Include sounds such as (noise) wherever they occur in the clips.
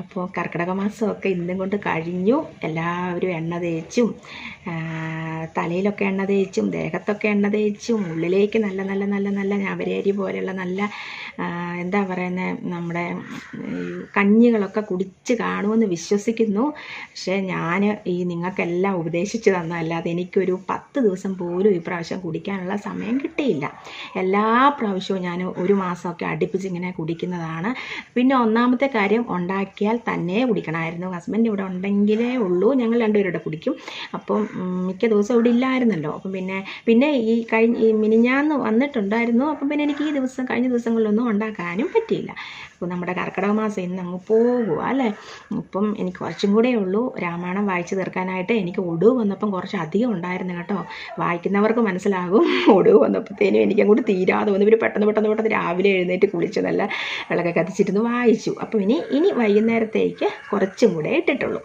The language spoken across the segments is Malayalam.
അപ്പോൾ കർക്കിടക മാസമൊക്കെ ഇന്നും കൊണ്ട് കഴിഞ്ഞു. എല്ലാവരും എണ്ണ തേച്ചും തലയിലൊക്കെ എണ്ണ തേച്ചും ദേഹത്തൊക്കെ എണ്ണ തേച്ചും ഉള്ളിലേക്ക് നല്ല നല്ല നല്ല നല്ല ഞാവരേരി പോലെയുള്ള നല്ല എന്താ പറയുന്നത് നമ്മുടെ കഞ്ഞികളൊക്കെ കുടിച്ച് കാണുമെന്ന് വിശ്വസിക്കുന്നു. പക്ഷേ ഞാൻ ഈ നിങ്ങൾക്കെല്ലാം ഉപദേശിച്ച് തന്നതല്ലാതെ എനിക്കൊരു പത്ത് ദിവസം പോലും ഈ പ്രാവശ്യം കുടിക്കാനുള്ള സമയം കിട്ടിയില്ല. എല്ലാ പ്രാവശ്യവും ഞാൻ ഒരു മാസമൊക്കെ അടുപ്പിച്ച് ഇങ്ങനെ കുടിക്കുന്നതാണ്. പിന്നെ ഒന്നാമത്തെ കാര്യം ഉണ്ടാക്കിയാൽ തന്നെ കുടിക്കണമായിരുന്നു. ഹസ്ബൻഡ് ഇവിടെ ഉണ്ടെങ്കിലേ ഉള്ളൂ. ഞങ്ങൾ രണ്ടുപേരുടെ കുടിക്കും. അപ്പം മിക്ക ദിവസം ഇവിടെ ഇല്ലായിരുന്നല്ലോ. അപ്പം പിന്നെ പിന്നെ ഈ കഴിഞ്ഞ ഈ മിനിഞ്ഞാന്ന് വന്നിട്ടുണ്ടായിരുന്നു. അപ്പം പിന്നെ എനിക്ക് ഈ ദിവസം കഴിഞ്ഞ ദിവസങ്ങളിലൊന്നും ഉണ്ടാക്കാനും പറ്റിയില്ല. അപ്പോൾ നമ്മുടെ കർക്കിടക മാസം ഇന്ന് അങ്ങ് പോകുക അല്ലേ? ഇപ്പം എനിക്ക് കുറച്ചും കൂടെ ഉള്ളൂ. രാമായണം വായിച്ചു തീർക്കാനായിട്ട് എനിക്ക് ഒടുവ് വന്നപ്പം കുറച്ച് അധികം ഉണ്ടായിരുന്നു കേട്ടോ. വായിക്കുന്നവർക്ക് മനസ്സിലാകും. (laughs) ഒടുവ് വന്നപ്പോഴത്തേനും എനിക്ക് അങ്ങോട്ട് തീരാതെ വന്നു. ഇവർ പെട്ടെന്ന് പെട്ടെന്ന് പെട്ടെന്ന് രാവിലെ എഴുന്നേറ്റ് കുളിച്ച് നല്ല വിളക്കൊക്കെ കത്തിച്ചിരുന്ന് വായിച്ചു. അപ്പം ഇനി ഇനി വൈകുന്നേരത്തേക്ക് കുറച്ചും കൂടെ ഇട്ടിട്ടുള്ളൂ.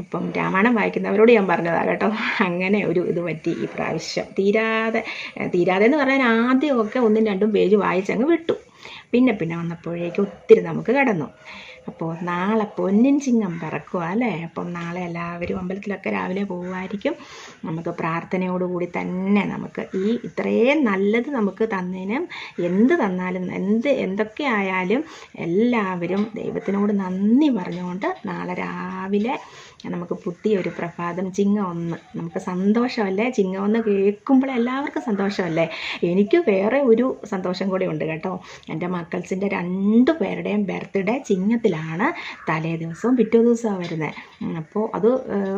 ഇപ്പം രാമായണം വായിക്കുന്നവരോട് ഞാൻ പറഞ്ഞതാ കേട്ടോ. അങ്ങനെ ഒരു ഇത് പറ്റി ഈ പ്രാവശ്യം. തീരാതെ തീരാതെ എന്ന് പറഞ്ഞാൽ ആദ്യമൊക്കെ ഒന്നും രണ്ടും പേജ് വായിച്ചങ്ങ് വിട്ടു. പിന്നെ പിന്നെ വന്നപ്പോഴേക്കും ഒത്തിരി നമുക്ക് കിടന്നു. അപ്പോൾ നാളെ പൊന്നിൻ ചിങ്ങം പിറക്കുക അല്ലേ? അപ്പം നാളെ എല്ലാവരും അമ്പലത്തിലൊക്കെ രാവിലെ പോകുമായിരിക്കും നമുക്ക് പ്രാർത്ഥനയോടുകൂടി തന്നെ നമുക്ക് ഈ ഇത്രയും നല്ലത് നമുക്ക് തന്നതിനും എന്ത് തന്നാലും എന്ത് എന്തൊക്കെ ആയാലും എല്ലാവരും ദൈവത്തിനോട് നന്ദി പറഞ്ഞുകൊണ്ട് നാളെ രാവിലെ നമുക്ക് പുതിയ ഒരു പ്രഭാതം ചിങ്ങ ഒന്ന്. നമുക്ക് സന്തോഷമല്ലേ? ചിങ്ങ ഒന്ന് കേൾക്കുമ്പോൾ എല്ലാവർക്കും സന്തോഷമല്ലേ? എനിക്ക് വേറെ ഒരു സന്തോഷം കൂടെ ഉണ്ട് കേട്ടോ. എന്റെ മക്കൾസിന്റെ രണ്ടു പേരുടെയും ബർത്ത്ഡേ ചിങ്ങത്തിലാണ്. തലേ ദിവസവും പിറ്റേ ദിവസമാണ് വരുന്നത് അപ്പോൾ അത്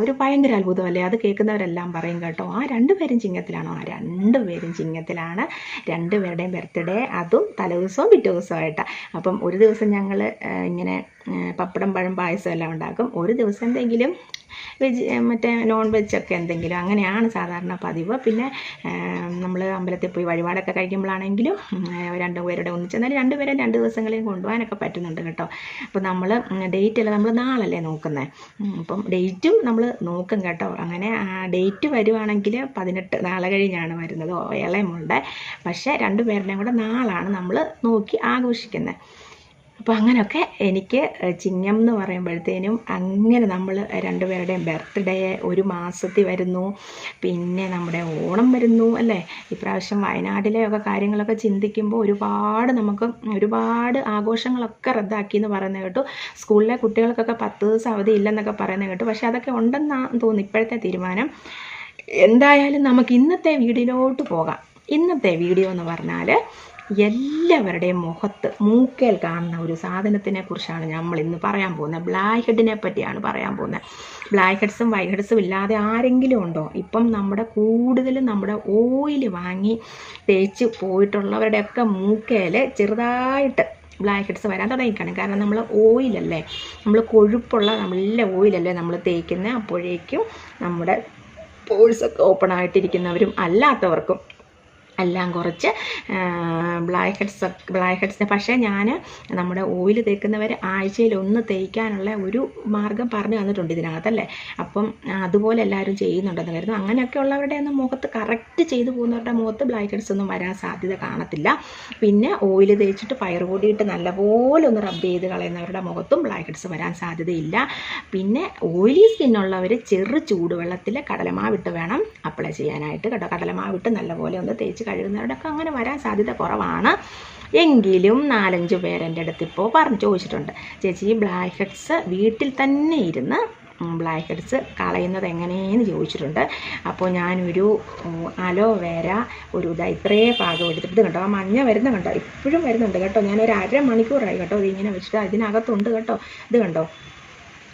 ഒരു ഭയങ്കര അത്ഭുതമല്ലേ? അത് കേൾക്കുന്നവരെല്ലാം പറയും കേട്ടോ ആ രണ്ടുപേരും ചിങ്ങത്തിലാണോ? ആ രണ്ടുപേരും ചിങ്ങത്തിലാണ്. രണ്ടുപേരുടെയും ബർത്ത്ഡേ അതും തലേദിവസവും പിറ്റേ ദിവസമായിട്ടാണ് അപ്പം ഒരു ദിവസം ഞങ്ങൾ ഇങ്ങനെ പപ്പടം പഴം പായസം എല്ലാം ഉണ്ടാക്കും. ഒരു ദിവസം എന്തെങ്കിലും വെജ് മറ്റേ നോൺ വെജൊക്കെ എന്തെങ്കിലും. അങ്ങനെയാണ് സാധാരണ പതിവ്. പിന്നെ നമ്മൾ അമ്പലത്തിൽ പോയി വഴിപാടൊക്കെ കഴിക്കുമ്പോഴാണെങ്കിലും രണ്ടു ഏഹ്, രണ്ടു പേരുടെ ഒന്നിച്ചെന്നാലും രണ്ടുപേരെ രണ്ട് ദിവസങ്ങളിൽ കൊണ്ടുപോകാനൊക്കെ പറ്റുന്നുണ്ട് കേട്ടോ. അപ്പോൾ നമ്മൾ ഡേറ്റ് അല്ല നമ്മൾ നാളല്ലേ നോക്കുന്നത് അപ്പം ഡേറ്റും നമ്മൾ നോക്കും കേട്ടോ. അങ്ങനെ ഡേറ്റ് വരുവാണെങ്കിൽ പതിനെട്ട് നാളെ കഴിഞ്ഞാണ് വരുന്നത്. ഓ, ഇളയമുളുടെ പക്ഷേ രണ്ടുപേരുടെയും കൂടെ നാളാണ് നമ്മൾ നോക്കി ആഘോഷിക്കുന്നത് അപ്പോൾ അങ്ങനെയൊക്കെ എനിക്ക് ചിങ്ങം എന്ന് പറയുമ്പോഴത്തേനും അങ്ങനെ നമ്മൾ രണ്ടുപേരുടെയും ബർത്ത്ഡേ ഒരു മാസത്തിൽ വരുന്നു. പിന്നെ നമ്മുടെ ഓണം വരുന്നു അല്ലേ? ഇപ്രാവശ്യം വയനാട്ടിലെ ഒക്കെ കാര്യങ്ങളൊക്കെ ചിന്തിക്കുമ്പോൾ ഒരുപാട് നമുക്ക് ഒരുപാട് ആഘോഷങ്ങളൊക്കെ റദ്ദാക്കി എന്ന് പറയുന്നത് കേട്ടു. സ്കൂളിലെ കുട്ടികൾക്കൊക്കെ പത്ത് ദിവസം അവധി ഇല്ലെന്നൊക്കെ പറയുന്നത് കേട്ടു. പക്ഷേ അതൊക്കെ ഉണ്ടെന്നാണ് തോന്നുന്നു ഇപ്പോഴത്തെ തീരുമാനം. എന്തായാലും നമുക്ക് ഇന്നത്തെ വീഡിയോയിലോട്ട് പോകാം. ഇന്നത്തെ വീഡിയോ എന്ന് പറഞ്ഞാൽ എല്ലാവരുടെയും മുഖത്ത് മൂക്കേൽ കാണുന്ന ഒരു സാധനത്തിനെ കുറിച്ചാണ് നമ്മൾ ഇന്ന് പറയാൻ പോകുന്നത്. ബ്ലാക്ക് ഹെഡിനെ പറ്റിയാണ് പറയാൻ പോകുന്നത്. ബ്ലാക്ക് ഹെഡ്സും വൈറ്റ് ഹെഡ്സും ഇല്ലാതെ ആരെങ്കിലും ഉണ്ടോ? ഇപ്പം നമ്മുടെ കൂടുതലും നമ്മുടെ ഓയിൽ വാങ്ങി തേച്ച് പോയിട്ടുള്ളവരുടെയൊക്കെ മൂക്കേൽ ചെറുതായിട്ട് ബ്ലാക്ക് ഹെഡ്സ് വരാൻ തുടങ്ങിക്കാണ് കാരണം നമ്മൾ ഓയിലല്ലേ നമ്മൾ കൊഴുപ്പുള്ള നല്ല ഓയിലല്ലേ നമ്മൾ തേക്കുന്നത് അപ്പോഴേക്കും നമ്മുടെ പോഴ്സൊക്കെ ഓപ്പൺ ആയിട്ടിരിക്കുന്നവരും അല്ലാത്തവർക്കും എല്ലാം കുറച്ച് ബ്ലാക്ക് ഹെഡ്സ് ബ്ലാക്ക് ഹെഡ്സിന് പക്ഷേ ഞാൻ നമ്മുടെ ഓയിൽ തേക്കുന്നവർ ആഴ്ചയിൽ ഒന്ന് തേക്കാനുള്ള ഒരു മാർഗം പറഞ്ഞു തന്നിട്ടുണ്ട് ഇതിനകത്തല്ലേ? അപ്പം അതുപോലെ എല്ലാവരും ചെയ്യുന്നുണ്ടെന്ന് കരുതുന്നു. അങ്ങനെയൊക്കെ ഉള്ളവരുടെ ഒന്നും മുഖത്ത് കറക്റ്റ് ചെയ്തു പോകുന്നവരുടെ മുഖത്ത് ബ്ലാക്ക് ഹെഡ്സ് ഒന്നും വരാൻ സാധ്യത കാണത്തില്ല. പിന്നെ ഓയിൽ തേച്ചിട്ട് ഫയർ കൂടിയിട്ട് നല്ലപോലെ ഒന്ന് റബ്ബ് ചെയ്ത് കളയുന്നവരുടെ മുഖത്തും ബ്ലാക്ക് ഹെഡ്സ് വരാൻ സാധ്യതയില്ല. പിന്നെ ഓയിലി സ്കിന്നുള്ളവർ ചെറു ചൂടുവെള്ളത്തിൽ കടലമാവിട്ട് വേണം അപ്ലൈ ചെയ്യാനായിട്ട് കേട്ടോ. കടലമാവിട്ട് നല്ലപോലെ ഒന്ന് തേച്ച് കഴുകുന്നവരുടെയൊക്കെ അങ്ങനെ വരാൻ സാധ്യത കുറവാണ്. എങ്കിലും നാലഞ്ച് പേരെന്റെ അടുത്ത് ഇപ്പോൾ പറഞ്ഞു ചോദിച്ചിട്ടുണ്ട്. ചേച്ചി ഈ ബ്ലാക്ക് ഹെഡ്സ് വീട്ടിൽ തന്നെ ഇരുന്ന് ബ്ലാക്ക് ഹെഡ്സ് കളയുന്നത് എങ്ങനെയെന്ന് ചോദിച്ചിട്ടുണ്ട്. അപ്പോൾ ഞാനൊരു അലോവേര ഒരു ഇതാ ഇത്രേ പാകം എടുത്തിട്ട് കണ്ടോ ആ മഞ്ഞ വരുന്ന കണ്ടോ? ഇപ്പോഴും വരുന്നുണ്ട് കേട്ടോ. ഞാനൊരു അരമണിക്കൂറായി കേട്ടോ ഇതിങ്ങനെ വെച്ചിട്ട് അതിനകത്തുണ്ട് കേട്ടോ. ഇത് കണ്ടോ?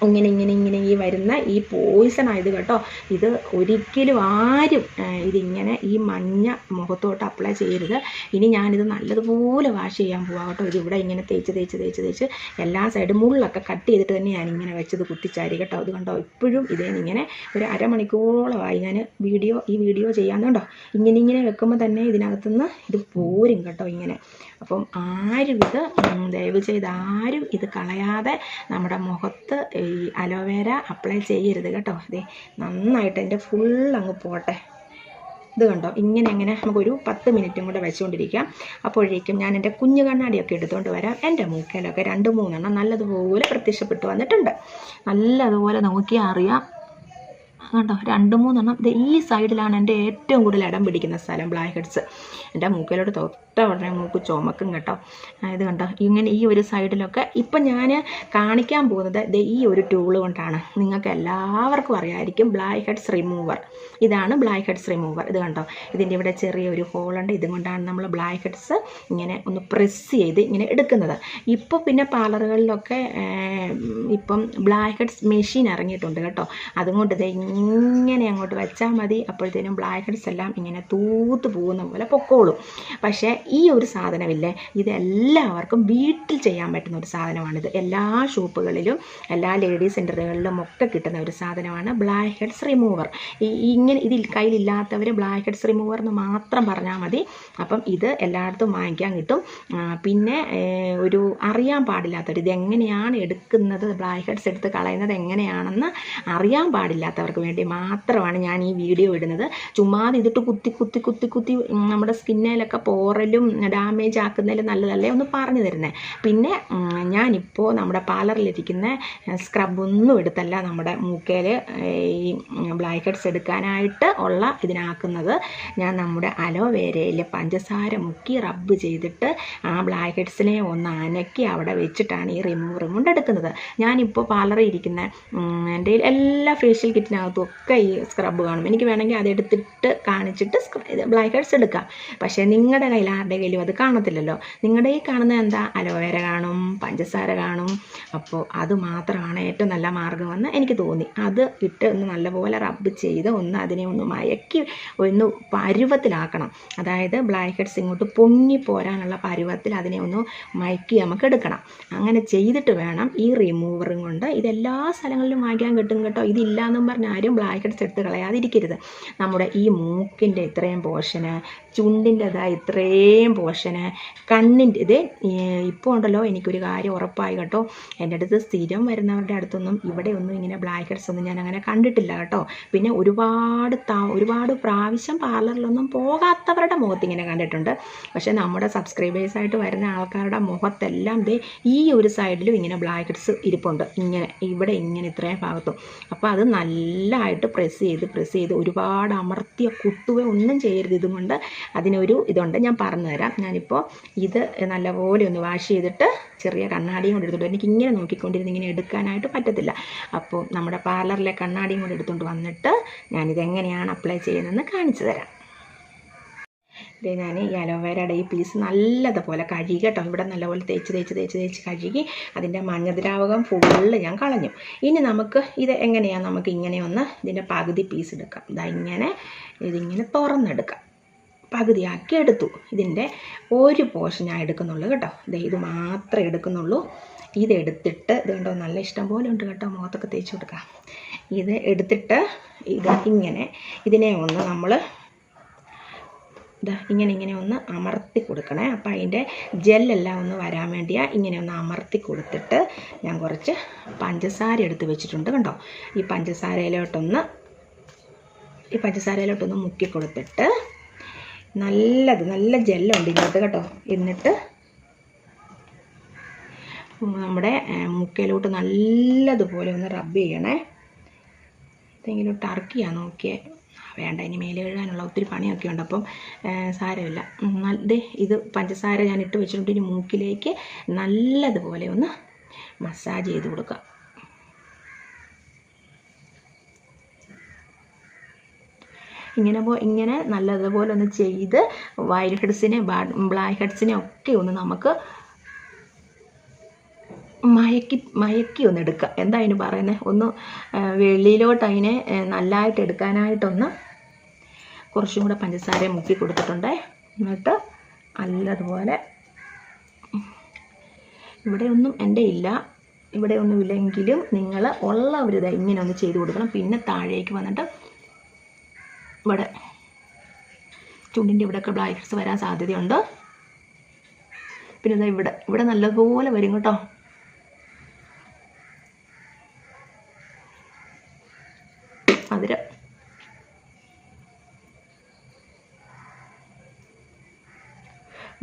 ഇങ്ങനെ ഇങ്ങനെ ഇങ്ങനെ ഈ വരുന്ന ഈ പോയിസൺ ആയത് കേട്ടോ. ഇത് ഒരിക്കലും ആരും ഇതിങ്ങനെ ഈ മഞ്ഞ മുഖത്തോട്ട് അപ്ലൈ ചെയ്യരുത്. ഇനി ഞാനിത് നല്ലതുപോലെ വാഷ് ചെയ്യാൻ പോവാം കേട്ടോ. ഇത് ഇവിടെ ഇങ്ങനെ തേച്ച് തേച്ച് തേച്ച് തേച്ച് എല്ലാ സൈഡും മുള്ളൊക്കെ കട്ട് ചെയ്തിട്ട് തന്നെ ഞാനിങ്ങനെ വെച്ചത് കുത്തിച്ചാരി കേട്ടോ. അത് കണ്ടോ? ഇപ്പോഴും ഇതേ ഇങ്ങനെ ഒരു അരമണിക്കൂറോളമായി ഞാൻ വീഡിയോ ഈ വീഡിയോ ചെയ്യാന്നുണ്ടോ ഇങ്ങനെ ഇങ്ങനെ വെക്കുമ്പോൾ തന്നെ ഇതിനകത്തുനിന്ന് ഇത് പോരും കേട്ടോ ഇങ്ങനെ. അപ്പം ആരും ഇത് ദയവ് ചെയ്ത് ആരും ഇത് കളയാതെ നമ്മുടെ മുഖത്ത് ഈ അലോവേര അപ്ലൈ ചെയ്യരുത് കേട്ടോ. ഇതേ നന്നായിട്ട് എന്റെ ഫുൾ അങ്ങ് പോട്ടെ. ഇത് കണ്ടോ? ഇങ്ങനെ അങ്ങനെ നമുക്കൊരു പത്ത് മിനിറ്റും കൂടെ വെച്ചുകൊണ്ടിരിക്കാം അപ്പോഴേക്കും ഞാൻ എന്റെ കുഞ്ഞു കണ്ണാടിയൊക്കെ എടുത്തുകൊണ്ട് വരാം. എന്റെ മൂക്കയിലൊക്കെ രണ്ട് മൂന്നെണ്ണം നല്ലതുപോലെ പ്രത്യക്ഷപ്പെട്ടു വന്നിട്ടുണ്ട്. നല്ലതുപോലെ നോക്കിയാൽ അറിയാം. കണ്ടോ? രണ്ട് മൂന്നെണ്ണം. ഈ സൈഡിലാണ് എന്റെ ഏറ്റവും കൂടുതൽ ഇടം പിടിക്കുന്ന സ്ഥലം ബ്ലാക്ക് ഹെഡ്സ് എന്റെ മൂക്കിലോട്ട് തൊട്ട ഉടനെ മൂക്ക് ചുമക്കും കേട്ടോ. ഇത് കണ്ടോ? ഇങ്ങനെ ഈ ഒരു സൈഡിലൊക്കെ ഇപ്പം ഞാൻ കാണിക്കാൻ പോകുന്നത് ഈ ഒരു ടൂൾ കൊണ്ടാണ്. നിങ്ങൾക്ക് എല്ലാവർക്കും അറിയാമായിരിക്കും ബ്ലാക്ക് ഹെഡ്സ് റിമൂവർ ഇതാണ് ബ്ലാക്ക് ഹെഡ്സ് റിമൂവർ ഇത് കണ്ടോ? ഇതിന്റെ ഇവിടെ ചെറിയൊരു ഹോളുണ്ട് ഇതും കൊണ്ടാണ് നമ്മൾ ബ്ലാക്ക് ഹെഡ്സ് ഇങ്ങനെ ഒന്ന് പ്രസ് ചെയ്ത് ഇങ്ങനെ എടുക്കുന്നത്. ഇപ്പോൾ പിന്നെ പാർലറുകളിലൊക്കെ ഇപ്പം ബ്ലാക്ക് ഹെഡ്സ് മെഷീൻ ഇറങ്ങിയിട്ടുണ്ട് കേട്ടോ. അതുകൊണ്ട് ഇത് ഇങ്ങനെ അങ്ങോട്ട് വെച്ചാൽ മതി. അപ്പോഴത്തേനും ബ്ലാക്ക് ഹെഡ്സ് എല്ലാം ഇങ്ങനെ തൂത്ത് പോകുന്ന പോലെ പൊക്കോളും. പക്ഷേ ഈ ഒരു സാധനമില്ലേ? ഇത് എല്ലാവർക്കും വീട്ടിൽ ചെയ്യാൻ പറ്റുന്ന ഒരു സാധനമാണിത്. എല്ലാ ഷോപ്പുകളിലും എല്ലാ ലേഡീസ് സെന്ററുകളിലും ഒക്കെ കിട്ടുന്ന ഒരു സാധനമാണ് ബ്ലാക്ക് ഹെഡ്സ് റിമൂവർ. ഈ ഇങ്ങനെ ഇതിൽ കയ്യിലില്ലാത്തവർ ബ്ലാക്ക് ഹെഡ്സ് റിമൂവർ എന്ന് മാത്രം പറഞ്ഞാൽ മതി. അപ്പം ഇത് എല്ലായിടത്തും വാങ്ങിക്കാൻ കിട്ടും. പിന്നെ ഒരു അറിയാൻ പാടില്ലാത്തവർ ഇതെങ്ങനെയാണ് എടുക്കുന്നത്? ബ്ലാക്ക് ഹെഡ്സ് എടുത്ത് കളയുന്നത് എങ്ങനെയാണെന്ന് അറിയാൻ പാടില്ലാത്തവർക്ക് വേണ്ടി മാത്രമാണ് ഞാൻ ഈ വീഡിയോ ഇടുന്നത്. ചുമ്മാതെ ഇതിട്ട് കുത്തി കുത്തി കുത്തി കുത്തി നമ്മുടെ സ്കിന്നിലൊക്കെ പോറലും ഡാമേജ് ആക്കുന്നതിൽ നല്ലതല്ലേ ഒന്ന് പറഞ്ഞു തരുന്നത് പിന്നെ ഞാനിപ്പോൾ നമ്മുടെ പാർലറിലിരിക്കുന്ന സ്ക്രബൊന്നും എടുത്തല്ല നമ്മുടെ മൂക്കയിൽ ഈ ബ്ലാക്ക് ഹെഡ്സ് എടുക്കാനായിട്ട് ഉള്ള ഇതിനാക്കുന്നത്. ഞാൻ നമ്മുടെ അലോവേരയിൽ പഞ്ചസാര മുക്കി റബ്ബ് ചെയ്തിട്ട് ആ ബ്ലാക്ക് ഹെഡ്സിനെ ഒന്ന് അനക്കി അവിടെ വെച്ചിട്ടാണ് ഈ റിമൂവ് കൊണ്ട് എടുക്കുന്നത്. ഞാനിപ്പോൾ പാർലറിൽ ഇരിക്കുന്ന എന്റെ എല്ലാ ഫേഷ്യൽ കിറ്റിനകത്തും ഒക്കെ ഈ സ്ക്രബ് കാണും. എനിക്ക് വേണമെങ്കിൽ അത് എടുത്തിട്ട് കാണിച്ചിട്ട് ബ്ലാക്ക് ഹെഡ്സ് എടുക്കാം. പക്ഷേ നിങ്ങളുടെ കയ്യിൽ ആരുടെ കയ്യിലും അത് കാണത്തില്ലല്ലോ. നിങ്ങളുടെ ഈ കാണുന്നത് എന്താ? അലോവേര കാണും പഞ്ചസാര കാണും. അപ്പോൾ അത് മാത്രമാണ് ഏറ്റവും നല്ല മാർഗമെന്ന് എനിക്ക് തോന്നി. അത് ഇട്ട് ഒന്ന് നല്ലപോലെ റബ്ബ് ചെയ്ത് ഒന്ന് അതിനെ ഒന്ന് മയക്കി ഒന്ന് പരുവത്തിലാക്കണം. അതായത് ബ്ലാക്ക് ഹെഡ്സ് ഇങ്ങോട്ട് പൊങ്ങി പോരാനുള്ള പരുവത്തിൽ അതിനെ ഒന്ന് മയക്കി നമുക്ക് എടുക്കണം. അങ്ങനെ ചെയ്തിട്ട് വേണം ഈ റിമൂവറും കൊണ്ട് ഇതെല്ലാ സ്ഥലങ്ങളിലും വാങ്ങിക്കാൻ കിട്ടും കേട്ടോ. ഇതില്ലാന്നും പറഞ്ഞ് ആരും ബ്ലാക്ക് ഹെഡ്സ് എടുത്ത് കളയാതിരിക്കരുത്. നമ്മുടെ ഈ മൂക്കിന്റെ ഇത്രയും പോർഷന് ചുണ്ടിന്റെതാ ഇത്രയും പോർഷന് കണ്ണിന്റെ ഇത് ഇപ്പോൾ ഉണ്ടല്ലോ എനിക്കൊരു കാര്യം ഉറപ്പായി കേട്ടോ. എന്റെ അടുത്ത് സ്ഥിരം വരുന്നവരുടെ അടുത്തൊന്നും ഇവിടെ ഒന്നും ഇങ്ങനെ ബ്ലാക്ക് ഹെഡ്സ് ഒന്നും ഞാൻ അങ്ങനെ കണ്ടിട്ടില്ല കേട്ടോ. പിന്നെ ഒരുപാട് ത ഒരുപാട് പ്രാവശ്യം പാർലറിലൊന്നും പോകാത്തവരുടെ മുഖത്ത് ഇങ്ങനെ കണ്ടിട്ടുണ്ട്. പക്ഷേ നമ്മുടെ സബ്സ്ക്രൈബേഴ്സായിട്ട് വരുന്ന ആൾക്കാരുടെ മുഖത്തെല്ലാം ദേ ഈ ഒരു സൈഡിലും ഇങ്ങനെ ബ്ലാക്ക് ഹെഡ്സ് ഇരിപ്പുണ്ട്. ഇങ്ങനെ ഇവിടെ ഇങ്ങനെ ഇത്രയും ഭാഗത്തും. അപ്പോൾ അത് നല്ലതായിട്ട് പ്രസ് ചെയ്ത് പ്രസ് ചെയ്ത് ഒരുപാട് അമർത്തിയ കുത്തുക ഒന്നും ചെയ്യരുത് ഇതുകൊണ്ട്. അതിനൊരു ഇതുണ്ട്. ഞാൻ പറഞ്ഞു തരാം ഞാനിപ്പോൾ ഇത് നല്ലപോലെ ഒന്ന് വാഷ് ചെയ്തിട്ട് ചെറിയ കണ്ണാടിയും കൊണ്ട് എടുത്തുകൊണ്ട് എനിക്ക് ഇങ്ങനെ നോക്കിക്കൊണ്ടിരുന്ന് ഇങ്ങനെ എടുക്കാനായിട്ട് പറ്റത്തില്ല. അപ്പോൾ നമ്മുടെ പാർലറിലെ കണ്ണാടിയും കൂടെ എടുത്തുകൊണ്ട് വന്നിട്ട് ഞാനിത് എങ്ങനെയാണ് അപ്ലൈ ചെയ്യുന്നതെന്ന് കാണിച്ചു തരാം. ഇത് ഞാൻ ഈ അലോവേരയുടെ ഈ പീസ് നല്ലതുപോലെ കഴുകി കേട്ടോ. ഇവിടെ നല്ലപോലെ തേച്ച് തേച്ച് തേച്ച് തേച്ച് കഴുകി അതിന്റെ മഞ്ഞദ്രാവകം ഫുള്ള് ഞാൻ കളഞ്ഞു. ഇനി നമുക്ക് ഇത് എങ്ങനെയാണ് നമുക്ക് ഇങ്ങനെ ഒന്ന് ഇതിന്റെ പകുതി പീസ് എടുക്കാം. ഇതാ ഇങ്ങനെ ഇതിങ്ങനെ തുറന്നെടുക്കാം. പകുതിയാക്കി എടുത്തു ഇതിന്റെ ഒരു പോർഷൻ ഞാൻ എടുക്കുന്നുള്ളൂ കേട്ടോ. ദേ ഇത് മാത്രമേ എടുക്കുന്നുള്ളൂ. ഇതെടുത്തിട്ട് ഇത് കണ്ടോ നല്ല ഇഷ്ടം പോലെ ഉണ്ട് കേട്ടോ. മുഖത്തൊക്കെ തേച്ച് കൊടുക്കാം. ഇത് എടുത്തിട്ട് ഇത് ഇങ്ങനെ ഇതിനെ ഒന്ന് നമ്മൾ ഇതാ ഇങ്ങനെ ഇങ്ങനെ ഒന്ന് അമർത്തി കൊടുക്കണേ. അപ്പം അതിന്റെ ജെല്ലെല്ലാം ഒന്ന് വരാൻ വേണ്ടിയാണ് ഇങ്ങനെ ഒന്ന് അമർത്തി കൊടുത്തിട്ട് ഞാൻ കുറച്ച് പഞ്ചസാര എടുത്ത് വെച്ചിട്ടുണ്ട് കണ്ടോ. ഈ പഞ്ചസാരയിലോട്ടൊന്ന് ഈ പഞ്ചസാരയിലോട്ടൊന്ന് മുക്കി കൊടുത്തിട്ട് നല്ലത് നല്ല ജെല്ലുണ്ട് ഇതിനകത്ത് കേട്ടോ. എന്നിട്ട് നമ്മുടെ മുക്കയിലോട്ട് നല്ലതുപോലെ ഒന്ന് റബ്ബ് ചെയ്യണേ. എന്തെങ്കിലും ടർക്കിയാ നോക്കിയേ. വേണ്ട ഇനി മേലെ കഴുകാനുള്ള ഒത്തിരി പണിയൊക്കെ ഉണ്ട്. അപ്പം സാരമില്ല. ദേ ഇത് പഞ്ചസാര ഞാൻ ഇട്ട് വെച്ചിട്ടുണ്ട്. ഇനി മൂക്കിലേക്ക് നല്ലതുപോലെ ഒന്ന് മസാജ് ചെയ്ത് കൊടുക്കുക ഇങ്ങനെ ഇങ്ങനെ നല്ലതുപോലെ ഒന്ന് ചെയ്ത് വൈറ്റ് ഹെഡ്സിനെ ബ്ലാക്ക് ഹെഡ്സിനെ ഒക്കെ ഒന്ന് നമുക്ക് മയക്കി മയക്കി ഒന്ന് എടുക്കുക എന്താ അതിന് പറയുന്നത് ഒന്ന് വെള്ളിയിലോട്ട് അതിനെ നല്ലതായിട്ട് എടുക്കാനായിട്ടൊന്ന് കുറച്ചും കൂടെ പഞ്ചസാര മുക്കി കൊടുത്തിട്ടുണ്ട്. എന്നിട്ട് നല്ലതുപോലെ ഇവിടെ ഒന്നും എന്റെ ഇല്ല. ഇവിടെ ഒന്നും ഇല്ലെങ്കിലും നിങ്ങൾ ഉള്ളവരിത് ഇങ്ങനെ ഒന്ന് ചെയ്ത് കൊടുക്കണം. പിന്നെ താഴേക്ക് വന്നിട്ട് ഇവിടെ. ചുണ്ടിന്റെ ഇവിടെയൊക്കെ ബ്ലാക്ക് ഹെഡ്സ് വരാൻ സാധ്യതയുണ്ട്. പിന്നെ ഇവിടെ? ഇവിടെ നല്ലതുപോലെ വരും കേട്ടോ. അതിര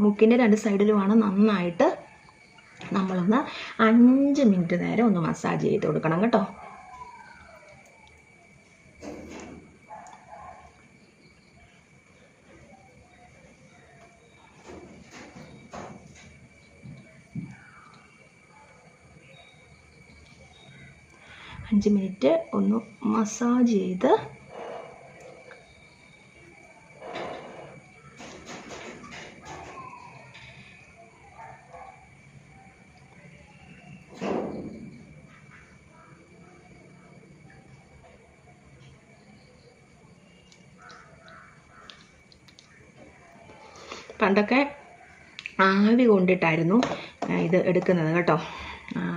മുക്കിന്റെ രണ്ട് സൈഡിലുമാണ് നന്നായിട്ട് നമ്മളൊന്ന് അഞ്ച് മിനിറ്റ് നേരം ഒന്ന് മസാജ് ചെയ്ത് കൊടുക്കണം കേട്ടോ. അഞ്ച് മിനിറ്റ് ഒന്ന് മസാജ് ചെയ്ത് പണ്ടൊക്കെ ആവി കൊണ്ടിട്ടായിരുന്നു ഇത് എടുക്കുന്നത് കേട്ടോ.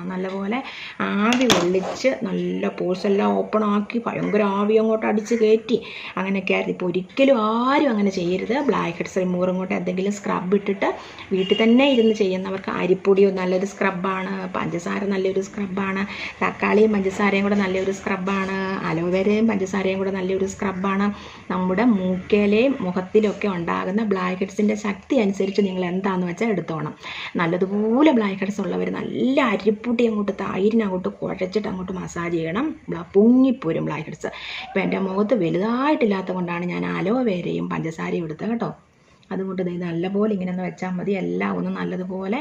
നല്ലപോലെ ആവി ഒള്ളിച്ച് നല്ല പോഴ്സെല്ലാം ഓപ്പൺ ആക്കി ഭയങ്കര ആവി അങ്ങോട്ട് അടിച്ച് കയറ്റി അങ്ങനെയൊക്കെ ആയിരുന്നു. ഇപ്പോൾ ഒരിക്കലും ആരും അങ്ങനെ ചെയ്യരുത്. ബ്ലാക്ക് ഹെഡ്സ് റിമൂവർ കൊണ്ട് എന്തെങ്കിലും സ്ക്രബ് ഇട്ടിട്ട് വീട്ടിൽ തന്നെ ഇരുന്ന് ചെയ്യുന്നവർക്ക് അരിപ്പൊടിയോ നല്ലൊരു സ്ക്രബാണ് പഞ്ചസാര നല്ലൊരു സ്ക്രബാണ് തക്കാളിയും പഞ്ചസാരയും കൂടെ നല്ലൊരു സ്ക്രബാണ് അലോവേരയും പഞ്ചസാരയും കൂടെ നല്ലൊരു സ്ക്രബാണ് നമ്മുടെ മൂക്കേലെയും മുഖത്തിലൊക്കെ ഉണ്ടാകുന്ന ബ്ലാക്ക് ഹെഡ്സിന്റെ ശക്തി അനുസരിച്ച് നിങ്ങൾ എന്താണെന്ന് വെച്ചാൽ എടുത്തോണം. നല്ലതുപോലെ ബ്ലാക്ക് ഹെഡ്സ് ഉള്ളവർ നല്ല അരിപ്പൊടി അങ്ങോട്ട് തൈരിനങ്ങോട്ട് കുഴച്ചിട്ട് അങ്ങോട്ട് മസാജ് ചെയ്യണം. പൊങ്ങിപ്പോരും ബ്ലാക്ക് ഹെഡ്സ് ഇപ്പം എന്റെ മുഖത്ത് വലുതായിട്ടില്ലാത്ത കൊണ്ടാണ് ഞാൻ അലോവേരയും പഞ്ചസാരയും എടുത്തത് കേട്ടോ. അതുകൊണ്ട് ഇത് നല്ലപോലെ ഇങ്ങനെ ഒന്ന് വെച്ചാൽ മതി. എല്ലാം ഒന്ന് നല്ലതുപോലെ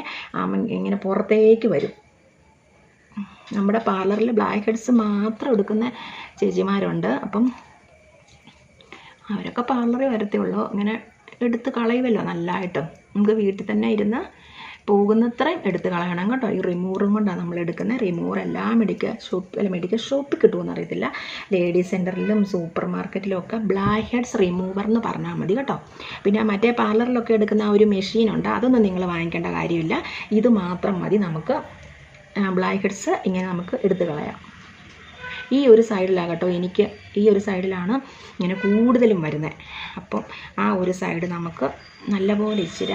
ഇങ്ങനെ പുറത്തേക്ക് വരും. നമ്മുടെ പാർലറിൽ ബ്ലാക്ക് ഹെഡ്സ് മാത്രം എടുക്കുന്ന ചേച്ചിമാരുണ്ട്. അപ്പം അവരൊക്കെ പാർലറിൽ വരത്തേ ഉള്ളൂ. ഇങ്ങനെ എടുത്ത് കളയുമല്ലോ നല്ലതായിട്ട് നമുക്ക് വീട്ടിൽ തന്നെ ഇരുന്ന് പോകുന്നത്രയും എടുത്ത് കളയണം കേട്ടോ. ഈ റിമൂവറും കൊണ്ടാണ് നമ്മൾ എടുക്കുന്നത്. റിമൂവർ എല്ലാ മെഡിക്കൽ ഷോപ്പ് അല്ല മെഡിക്കൽ ഷോപ്പിൽ കിട്ടുമെന്ന് അറിയത്തില്ല. ലേഡീസ് സെന്ററിലും സൂപ്പർ മാർക്കറ്റിലും ഒക്കെ ബ്ലാക്ക് ഹെഡ്സ് റിമൂവർ എന്ന് പറഞ്ഞാൽ മതി കേട്ടോ. പിന്നെ മറ്റേ പാർലറിലൊക്കെ എടുക്കുന്ന ആ ഒരു മെഷീനുണ്ട് അതൊന്നും നിങ്ങൾ വാങ്ങിക്കേണ്ട കാര്യമില്ല. ഇത് മാത്രം മതി നമുക്ക്. ബ്ലാക്ക് ഹെഡ്സ് ഇങ്ങനെ നമുക്ക് എടുത്ത് കളയാം. ഈ ഒരു സൈഡിലാണ് കേട്ടോ. എനിക്ക് ഈ ഒരു സൈഡിലാണ് ഇങ്ങനെ കൂടുതലും വരുന്നത്. അപ്പം ആ ഒരു സൈഡ് നമുക്ക് നല്ലപോലെ ഇച്ചിര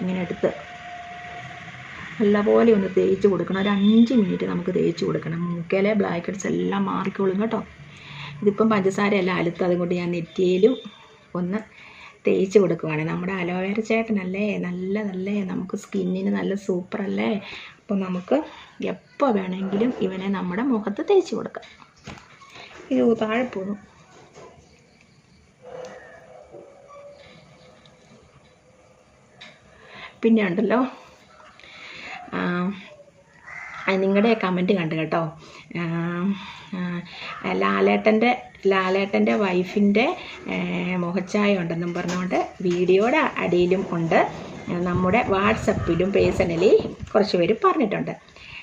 ഇങ്ങനെ എടുത്ത് നല്ലപോലെ ഒന്ന് തേച്ച് കൊടുക്കണം. ഒരു അഞ്ച് മിനിറ്റ് നമുക്ക് തേച്ച് കൊടുക്കണം. മൂക്കേലെ ബ്ലാക്ക് ഹെഡ്സ് എല്ലാം മാറിക്കോളും കേട്ടോ. ഇതിപ്പം പഞ്ചസാരയല്ല അലുത്ത് അതുകൊണ്ട് ഞാൻ നെറ്റിയിലും ഒന്ന് തേച്ച് കൊടുക്കുവാണ്. നമ്മുടെ അലോവേര ചേട്ടനല്ലേ? നല്ലതല്ലേ നമുക്ക് സ്കിന്നിന് നല്ല സൂപ്പറല്ലേ അപ്പോൾ നമുക്ക് എപ്പോൾ വേണമെങ്കിലും ഇവനെ നമ്മുടെ മുഖത്ത് തേച്ച് കൊടുക്കാം. ഇത് താഴെ പോകുന്നു പിന്നെ ഉണ്ടല്ലോ നിങ്ങളുടെ കമന്റ് കണ്ടു കേട്ടോ. ലാലേട്ടന്റെ ലാലേട്ടന്റെ വൈഫിന്റെ മുഖച്ചായ ഉണ്ടെന്നും പറഞ്ഞുകൊണ്ട് വീഡിയോയുടെ അടിയിലും ഉണ്ട്. നമ്മുടെ വാട്സപ്പിലും പേഴ്സണലി കുറച്ച് പേര് പറഞ്ഞിട്ടുണ്ട്.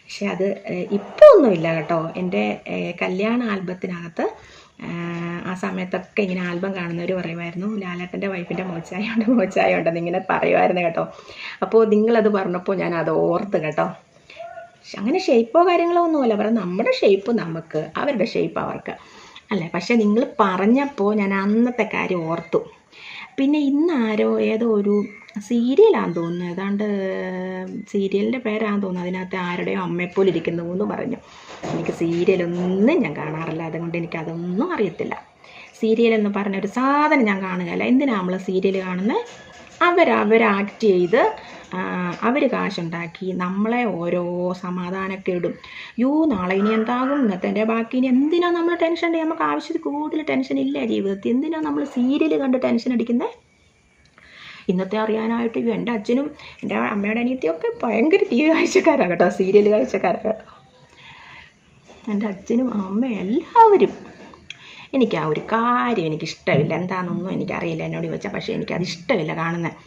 പക്ഷെ അത് ഇപ്പോൾ ഒന്നുമില്ല കേട്ടോ. എന്റെ കല്യാണ ആൽബത്തിനകത്ത് ആ സമയത്തൊക്കെ ഇങ്ങനെ ആൽബം കാണുന്നവർ പറയുമായിരുന്നു ലാലേട്ടന്റെ വൈഫിന്റെ മോച്ചായുണ്ട് മോച്ചായുണ്ടെന്ന് ഇങ്ങനെ പറയുമായിരുന്നു കേട്ടോ. അപ്പോൾ നിങ്ങളത് പറഞ്ഞപ്പോൾ ഞാൻ അത് ഓർത്ത് കേട്ടോ. അങ്ങനെ ഷേപ്പോ കാര്യങ്ങളോ ഒന്നുമല്ല പറയാം നമ്മുടെ ഷേപ്പ് നമുക്ക് അവരുടെ ഷേപ്പ് അവർക്ക്. അല്ലേ? പക്ഷേ നിങ്ങൾ പറഞ്ഞപ്പോൾ ഞാൻ അന്നത്തെ കാര്യം ഓർത്തു. പിന്നെ ഇന്നാരോ ഏതോ ഒരു സീരിയലാന്ന് തോന്നുന്നു. ഏതാണ്ട് സീരിയലിന്റെ പേരാന്ന് തോന്നുന്നു. അതിനകത്ത് ആരുടെയോ അമ്മയെപ്പോലെ ഇരിക്കുന്നു എന്ന് പറഞ്ഞു. എനിക്ക് സീരിയലൊന്നും ഞാൻ കാണാറില്ല. അതുകൊണ്ട് എനിക്കതൊന്നും അറിയത്തില്ല. സീരിയൽ എന്ന് പറഞ്ഞ ഒരു സാധനം ഞാൻ കാണുകയല്ല. എന്തിനാണ് നമ്മൾ സീരിയൽ കാണുന്നത് അവർ ആക്ട് ചെയ്ത് അവർ കാശുണ്ടാക്കി നമ്മളെ ഓരോ സമാധാനക്കേടും യോ നാളെ ഇനി എന്താകും? ഇന്നത്തെ ബാക്കി ഇനി എന്തിനാണ് നമ്മൾ ടെൻഷൻ നമുക്ക് ആവശ്യത്തിൽ കൂടുതൽ ടെൻഷൻ ഇല്ല ജീവിതത്തിൽ. എന്തിനാണ് നമ്മൾ സീരിയൽ കണ്ട് ടെൻഷൻ അടിക്കുന്നത് ഇന്നത്തെ അറിയാനായിട്ട് എന്റെ അച്ഛനും എന്റെ അമ്മയുടെ അനിയത്തിയൊക്കെ ഭയങ്കര ടി വി കാഴ്ചക്കാരാണ് കേട്ടോ സീരിയൽ കാഴ്ചക്കാരാണ് കേട്ടോ എന്റെ അച്ഛനും അമ്മ എല്ലാവരും എനിക്ക് ആ ഒരു കാര്യം എനിക്കിഷ്ടമില്ല. എന്താണെന്നൊന്നും എനിക്കറിയില്ല എന്നോട് ചോദിച്ചാൽ പക്ഷേ എനിക്കത് ഇഷ്ടമില്ല കാണുന്നത്